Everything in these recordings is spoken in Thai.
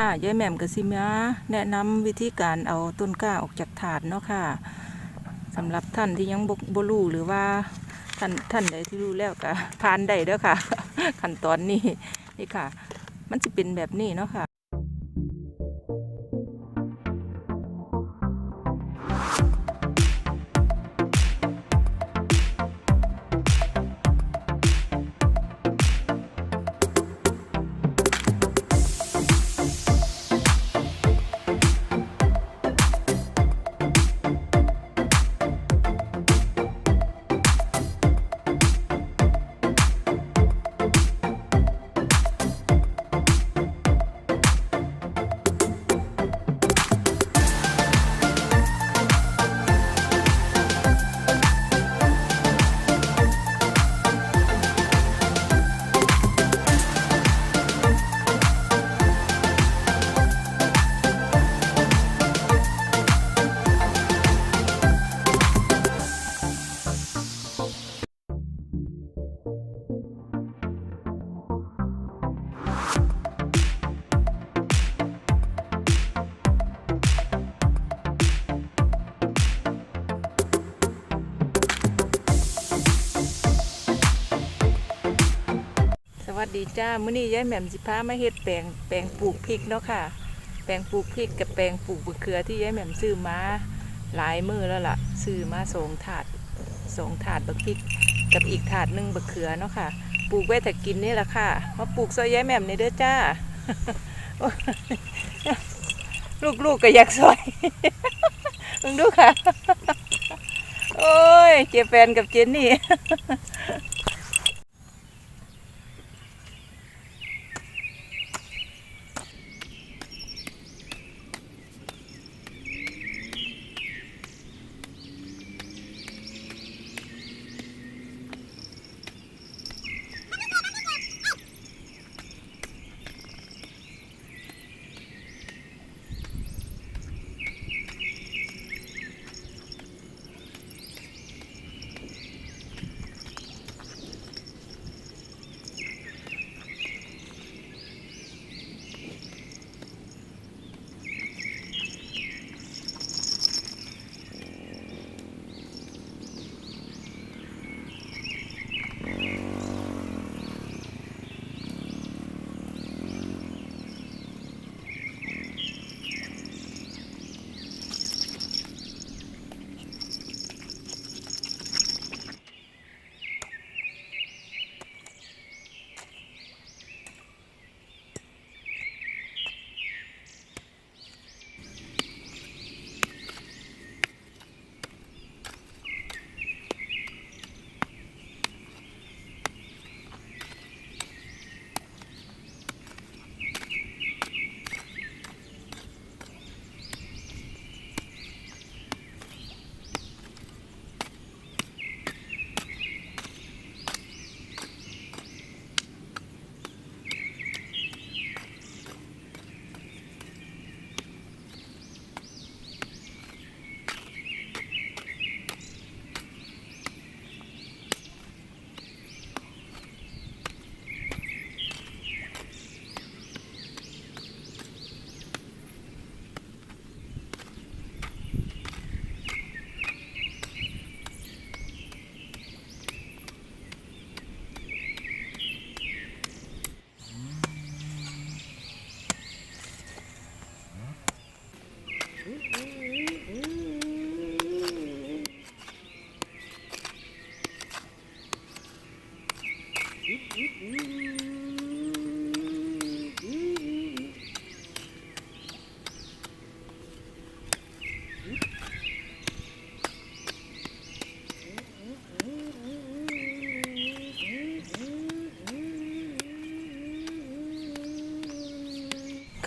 ค่ะยายแหม่มกสิมาแนะนำวิธีการเอาต้นกล้าออกจากถาดเนาะค่ะสำหรับท่านที่ยังบบลูหรือว่าท่านท่านใดที่รู้แล้วก็ผ่านได้เด้อค่ะ ขั้นตอนนี้นี่ค่ะ มันจะเป็นแบบนี้เนาะค่ะ วัสดีจ้ามื้อนี้ยายแหม่มสิพามาเฮ็ดแปลงแปลงปลูกพริกเนาะค่ะ แปลงปลูกพริกกับแปลงปลูกมะเขือที่ยายแหม่มซื้อมาหลายมือแล้วล่ะซื้อมาสองถาดสองถาดบักพริก กับอีกถาดหนึ่งบักเขือเนาะค่ะ ปลูกไว้แต่กินนี่แหละค่ะมาปลูกซอยยายแหม่มในเด้อจ้า ลูกๆก็อยากซอยมึงดูค่ะ โอ้ยเจแฟนกับเจนนี่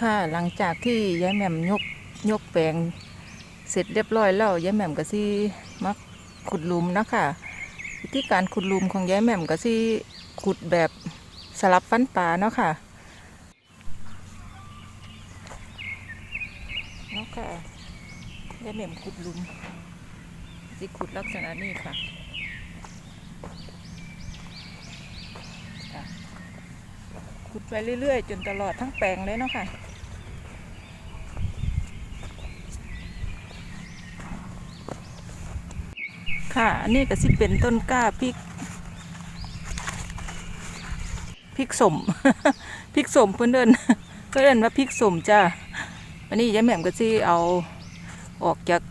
ค่ะหลังจากที่ยายแหม่มยกยกแปลงเสร็จเรียบร้อยแล้วยายแหม่มก็สิมาขุดหลุมนะคะวิธีการขุดหลุมของยายแหม่มก็สิขุดแบบสลับฟันปลาเนาะค่ะเนาะค่ะยายแหม่มขุดหลุมสิขุดลักษณะนี้ค่ะค่ะขุดไปเรื่อยๆ จนตลอดทั้งแปลงเลยเนาะค่ะ ค่ะอันนี้ก็สิเป็นต้นกล้าพริกพริกสมพริกสมเพื่อนเดินเพื่อนเดินว่าพริกสมจ้าอันนี้ยายแหม่มก็สิเอาออกจาก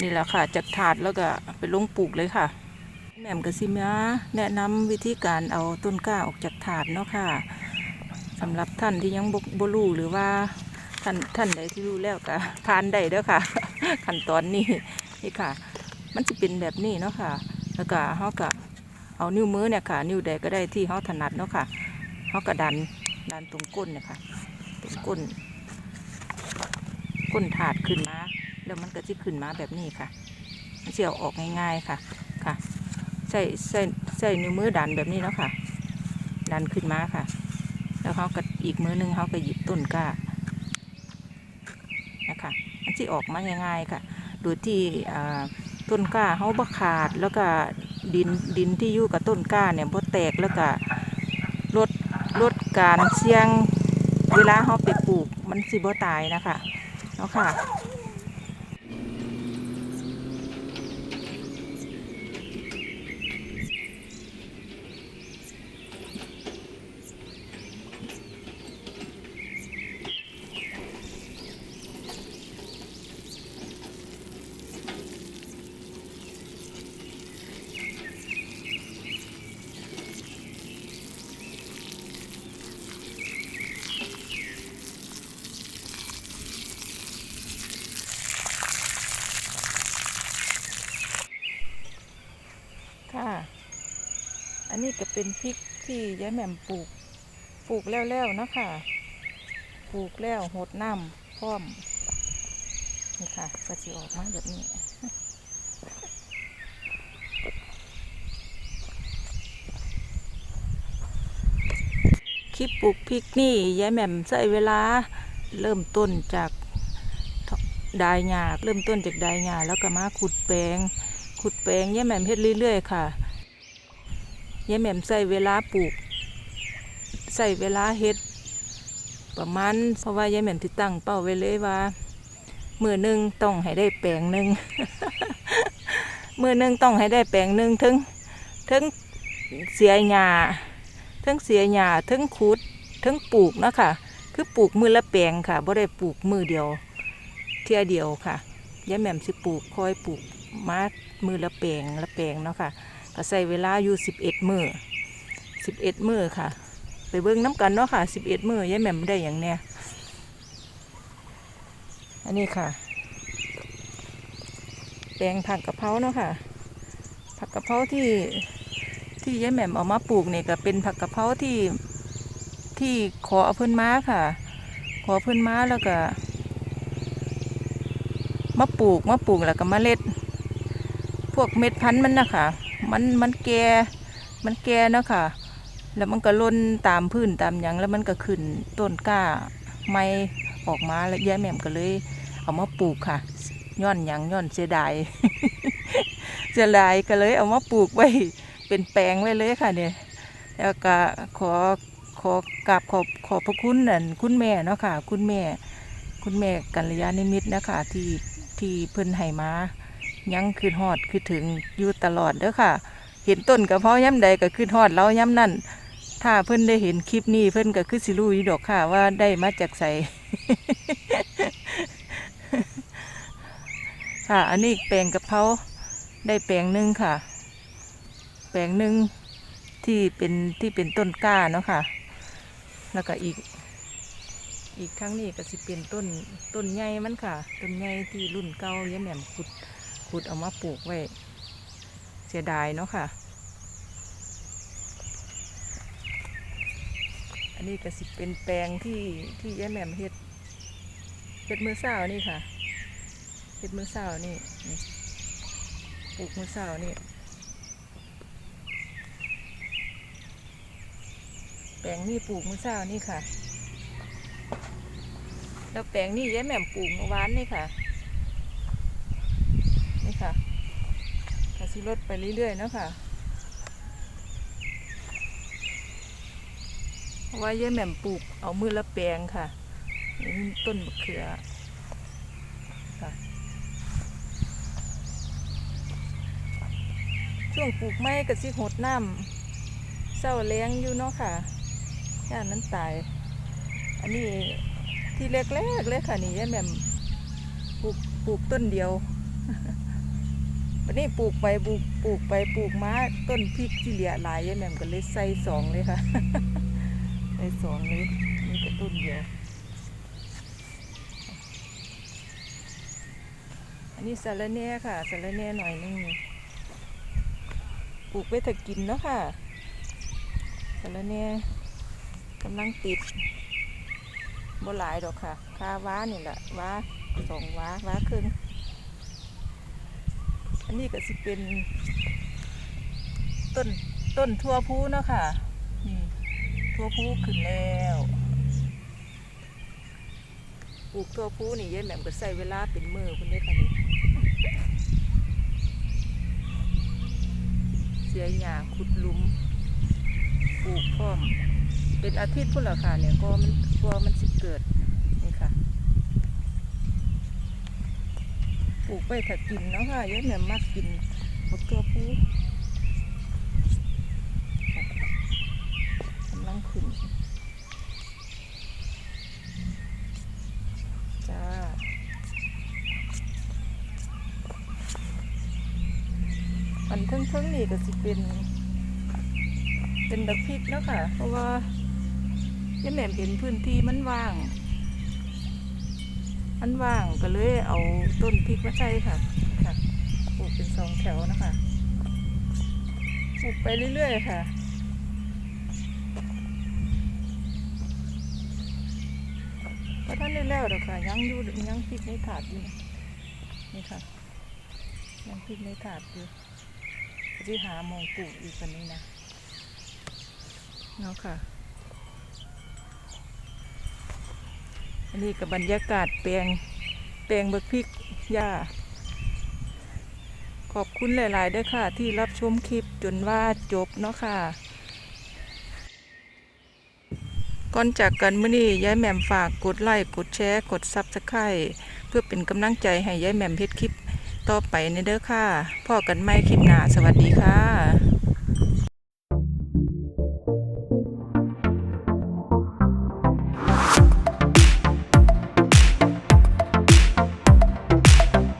นี่แหละค่ะจากถาดแล้วก็ไปลงปลูกเลยค่ะแหม่มก็สิมาแนะนำวิธีการเอาต้นกล้าออกจากถาดเนาะค่ะสำหรับท่านที่ยังบรู้หรือว่าท่านท่านใดที่รู้แล้วก็ทานได้เด้อค่ะ ขั้นตอนนี้นี่ค่ะ มันจะเป็นแบบนี้เนาะค่ะ แล้วก็เขาก็เอานิ้วมือเนี่ยค่ะ นิ้วใดก็ได้ที่เขาถนัดเนาะค่ะเขาก็ดันดันตรงก้นเนี่ยค่ะตรงก้น ก้นถาดขึ้นมาแล้วมันก็จะขึ้นมาแบบนี้ค่ะมันจะเอาออกง่ายๆค่ะค่ะใส่ใส่ใส่นิ้วมือดันแบบนี้เนาะค่ะ ดันขึ้นมาค่ะ แล้วเขาก็อีกมือหนึงเขาก็หยิบต้นก้านะคะมันจะออกมาง่ายๆค่ะ โดยที่อ่า ต้นกล้าเขาบ่ขาดแล้วก็ดินดินที่อยู่กับต้นกล้าเนี่ยบ่แตกแล้วก็ลดลดการเสี่ยงเวลาเขาไปปลูกมันสิบ่ตายนะคะเนาะค่ะค่ะ อั นี้ก็เป็นพริกที่ยายแหม่มปลูก ปลูกแล้วๆนะค่ะปลูกแล้วหดน้ำพร้อม นี่ค่ะก็จะออกมาแบบนี้คลิปปลูกพริกนี่ยายแหม่มใช้เวลาเริ่มต้นจากดายหญ้าเริ่มต้นจากดายหญ้าแล้วก็มาขุดแปลงขุดแปลงยายแหม่มเฮ็ดเรื่อยๆค่ะ ยายแหม่มใส่เวลาปลูกใส่เวลาเฮ็ด ประมาณเพราะว่ายายแหม่มที่ตั้งเป้าไว้เลยว่ามือหนึ่งต้องให้ได้แปลงหนึ่งมือหนึ่งต้องให้ได้แปลงหนึ่งถึงถึงเสียหญ้าถึงเสียหญ้าถึงขุดถึงปลูกเนาะคะคือปลูกมือละแปลงค่ะบ่ได้ปลูกมือเดียว เที่ยเดียวค่ะยายแหม่มสิปลูกคอยปลูกมามือละแปลงละแปลงเนาะค่ะ ก็ใส่เวลาอยู่สิบเอ็ดมือสิบเอ็ดมือค่ะ ไปเบิ้งน้ำกันเนาะค่ะสิบเอ็ดมือยายแหม่มได้อย่างเนี้ยอันนี้ค่ะแปลงผักกะเพราเนาะค่ะ ผักกะเพราที่ที่ยายแหม่มเอามาปลูกเนี่ยก็เป็นผักกะเพราที่ที่ขอเอาเพิ่อนมาค่ะ ขอเพิ่อนมาแล้วก็มาปลูกมาปลูกแล้วก็มาเล็ด พวกเม็ดพันธุ์มันนะคะ มันมันแก่มันแก่เนาะค่ะ แล้วมันก็ล่นตามพื้นตามหยังแล้วมันก็ขึ้นต้นกล้าไม้ออกมาแล้วยายแหม่มก็เลย เอามาปลูกค่ะย้อนหยังย้อนเสียดายเสียดายก็เลยเอามาปลูกไว้เป็นแปลงไว้เลยค่ะเนี่ยแล้วก็ขอขอกราบขอบขอบพระคุณนั่นคุณแม่เนาะค่ะ คุณแม่ คุณแม่กัลยาณิมิตรนะคะที่ที่เพิ่นให้มา ยังคือฮอดคือถึงอยู่ตลอดเด้อค่ะ เห็นต้นกระเพาะย้ำใดก็คือฮอดเราย้ำนั่นถ้าเพิ่อนได้เห็นคลิปนี้เพิ่อนก็คือสิรู้อยู่ดอกค่ะว่าได้มาจากใสค่ะ อันนี้แปลงกระเพาได้แปลงหนึ่งค่ะ แปลงหนึ่งที่เป็นที่เป็นต้นกล้าเนาะค่ะ แล้วก็อีก อีกครั้งนี้ก็สิเป็นต้นต้นใหญ่มันค่ะ ต้นใหญ่ที่รุ่นเก่ายาแหม่มขุด ขุดเอามาปลูกไว้ เสียดายเนาะค่ะ อันนี้ก็สิเป็นแปลงที่ที่ยายแหม่มเฮ็ดเฮ็ดมือเศร้านี่ค่ะเฮ็ดมือเศร้านี่นี่ปลูกมือเศร้านี่แปลงนี่ปลูกมือเศร้านี่ค่ะ แล้วแปลงนี่ยายแหม่มปลูกเมื่อวานนี่ค่ะ นี่ค่ะกสิลดไปเรื่อยๆเนาะค่ะเพราะว่ายายแหม่มปลูกเอามือละแปลงค่ะนี่ต้นมะเขือค่ะช่วงปลูกไม้ก็สิหดน้ำเศร้าแรงอยู่เนาะค่ะย่านนั้นตาย อันนี้ที่แรกๆเลยค่ะนี่ยาแหม่มปลูกปลูกต้นเดียว วันนี้ปลูกไปปลูกปลูกไปปลูกมาต้นพริกที่เหลือหลายยายแหม่มก็เลยใส่สองเลยค่ะใส่สองเลยนี่ก็ต้นเดียวอันนี้สาระแน่ค่ะสาระแน่หน่อยนึงปลูกไว้ถ้ากินเนาะค่ะสาระแน่กำลังติดบ่หลายดอกค่ะคาว้านี่แหละว้าสองว้าว้าครึ่ง นนี้ก็สิเป็น ต้นต้นทั่วพูเนาะค่ะ นี่ทั่วพูขึ้นแล้วปลูกทั่วพูนี่ยายแหม่มก็ใส่เวลาเป็นมือคุณได้ค่ะนี่เสียหญ้าขุดลุมปลูกพร้อม เป็นอาทิตย์พุ่นละค่ะเนี่ยก็มันกลัวมันสิเกิดนี่ค่ะ ปลูกไปถ้ากินเนาะค่ะยายแหม่มมักกินบักตัวผู้กำลังขึ้นจ้าอันเทิงๆนี่ก็สิเป็น เป็นบักพริกเนาะค่ะ เพราะว่ายังแหม่มเห็นพื้นที่มันว่าง มันว่างก็เลยเอาต้นพริกมาใส่ค่ะค่ะปลูกเป็นสองแถวนะคะปลูกไปเรื่อยๆค่ะก็ท่านได้แล้วดอค่ะยังอยู่ยังพริกในถาดอยู่นี่ค่ะยังพริกในถาดอยู่ที่หามองปลูกอีกวันนี้นะเนาะค่ะ อันนี้กับบรรยากาศแปลงแปลงบักพริกหญ้า ขอบคุณหลาย ๆ ด้วยค่ะ ที่รับชมคลิปจนว่าจบเนาะค่ะ ก่อนจากกันมื้อนี้ยายแหม่มฝากกดไลค์กดแชร์กดซับสไครต์เพื่อเป็นกำลังใจให้ยายแหม่มเฮ็ดคลิปต่อไปในเด้อค่ะพ่อกันไม่คลิปหน้าสวัสดีค่ะ